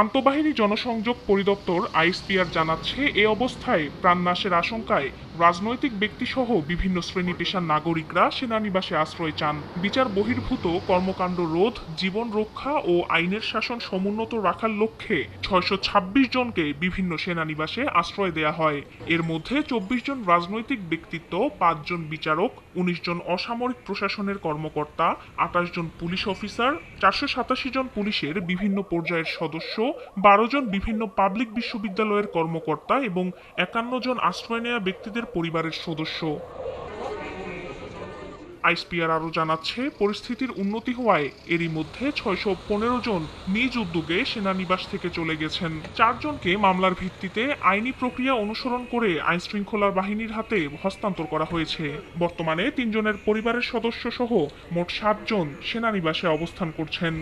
আন্তঃবাহিনী জনসংযোগ পরিদপ্তর আইএসপিআর জানাচ্ছে, এ অবস্থায় প্রাণনাশের আশঙ্কায় রাজনৈতিক ব্যক্তিসহ বিভিন্ন শ্রেণি পেশার নাগরিকরা সেনানিবাসে আশ্রয় চান। বিচার বহির্ভূত কর্মকাণ্ড রোধ, জীবন রক্ষা ও আইনের শাসন সমুন্নত রাখার লক্ষ্যে ছয়শো ছাব্বিশ জনকে বিভিন্ন সেনানিবাসে আশ্রয় দেয়া হয়। এর মধ্যে চব্বিশ জন রাজনৈতিক ব্যক্তিত্ব পাঁচজন বিচারক, উনিশ জন অসামরিক প্রশাসনের কর্মকর্তা, আঠাশ জন পুলিশ অফিসার, চারশো সাতাশি জন পুলিশের বিভিন্ন পর্যায়ের সদস্য বারো জন বিভিন্ন পাবলিক বিশ্ববিদ্যালয়ের কর্মকর্তা এবং একান্ন জন আশ্রয় নেওয়া ব্যক্তিদের পরিবারের সদস্য। আইসপিআর আরও জানাচ্ছে, পরিস্থিতির উন্নতি হওয়ায় এরই মধ্যে ছয়শো পনেরো জন নিজ উদ্যোগে সেনানিবাস থেকে চলে গেছেন। চারজনকে মামলার ভিত্তিতে আইনি প্রক্রিয়া অনুসরণ করে আইন শৃঙ্খলা বাহিনীর হাতে হস্তান্তর করা হয়েছে। বর্তমানে তিনজনের পরিবারের সদস্য সহ মোট সাতজন সেনানিবাসে অবস্থান করছেন।